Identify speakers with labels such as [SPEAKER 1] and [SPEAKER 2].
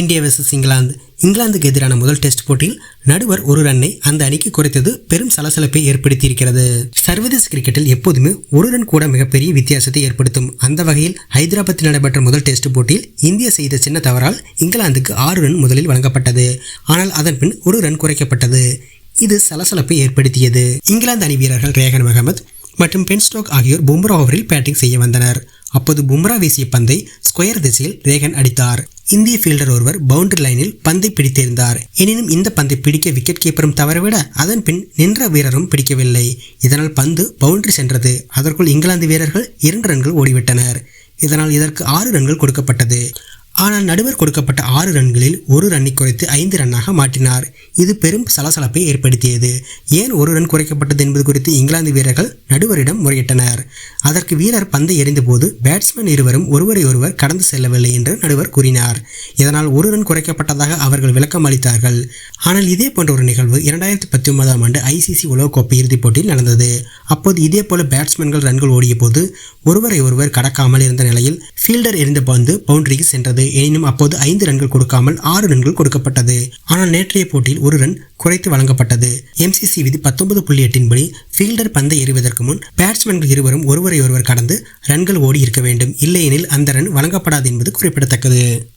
[SPEAKER 1] India versus England. இங்கிலாந்துக்கு எதிரான முதல் டெஸ்ட் போட்டியில் நடுவர் ஒரு ரன்னை அந்த அணிக்கு குறைத்தது பெரும் சலசலப்பை ஏற்படுத்தியிருக்கிறது. சர்வதேச கிரிக்கெட்டில் எப்போதுமே ஒரு ரன் கூட மிகப்பெரிய வித்தியாசத்தை ஏற்படுத்தும். அந்த வகையில் ஹைதராபாத்தில் நடைபெற்ற முதல் டெஸ்ட் போட்டியில் இந்தியா செய்த சின்ன தவறால் இங்கிலாந்துக்கு ஆறு ரன் முதலில் வழங்கப்பட்டது. ஆனால் அதன் பின் ஒரு ரன் குறைக்கப்பட்டது. இது சலசலப்பை ஏற்படுத்தியது. இங்கிலாந்து அணி வீரர்கள் ரேகன் அகமது மற்றும் பென்ஸ்டோக் ஆகியோர் பும்ரா ஓவரில் பேட்டிங் செய்ய வந்தனர். அப்போது பும்ரா வீசிய பந்தை ஸ்கொயர் திசையில் ரேகன் அடித்தார். இந்திய ஃபீல்டர் ஒருவர் பவுண்டரி லைனில் பந்தை பிடித்திருந்தார். எனினும் இந்த பந்தை பிடிக்க விக்கெட் கீப்பரும் தவறவிட அதன் பின் நின்ற வீரரும் பிடிக்கவில்லை. இதனால் பந்து பவுண்டரி சென்றது. அதற்குள் இங்கிலாந்து வீரர்கள் இரண்டு ரன்கள் ஓடிவிட்டனர். இதனால் இதற்கு ஆறு ரன்கள் கொடுக்கப்பட்டது. ஆனால் நடுவர் கொடுக்கப்பட்ட ஆறு ரன்களில் ஒரு ரன்னை குறைத்து ஐந்து ரன்னாக மாற்றினார். இது பெரும் சலசலப்பை ஏற்படுத்தியது. ஏன் ஒரு ரன் குறைக்கப்பட்டது என்பது குறித்து இங்கிலாந்து வீரர்கள் நடுவரிடம் முறையிட்டனர். அதற்கு வீரர் பந்தை எறிந்தபோது பேட்ஸ்மேன் இருவரும் ஒருவரை ஒருவர் கடந்து செல்லவில்லை என்று நடுவர் கூறினார். இதனால் ஒரு ரன் குறைக்கப்பட்டதாக அவர்கள் விளக்கம் அளித்தார்கள். ஆனால் இதே போன்ற ஒரு நிகழ்வு இரண்டாயிரத்தி பத்தொன்பதாம் ஆண்டு ஐசிசி உலகக்கோப்பை இறுதிப் போட்டியில் நடந்தது. அப்போது இதே போல பேட்ஸ்மேன்கள் ரன்கள் ஓடிய போது ஒருவரை ஒருவர் கடக்காமல் இருந்த நிலையில் ஃபீல்டர் எறிந்த பந்து பவுண்டரிக்கு சென்றது. எனினும் அப்போது ஐந்து ரன்கள் கொடுக்காமல் ஆறு ரன்கள் கொடுக்கப்பட்டது. ஆனால் நேற்றைய போட்டியில் ஒரு ரன் குறைத்து வழங்கப்பட்டது. எம்சிசி விதி பத்தொன்பது புள்ளி எட்டின்படி ஃபீல்டர் பந்தை எறிவதற்கு முன் பேட்ஸ்மேன்கள் இருவரும் ஒருவரை ஒருவர் கடந்து ரன்கள் ஓடி இருக்க வேண்டும். இல்லையெனில் அந்த ரன் வழங்கப்படாது என்பது குறிப்பிடத்தக்கது.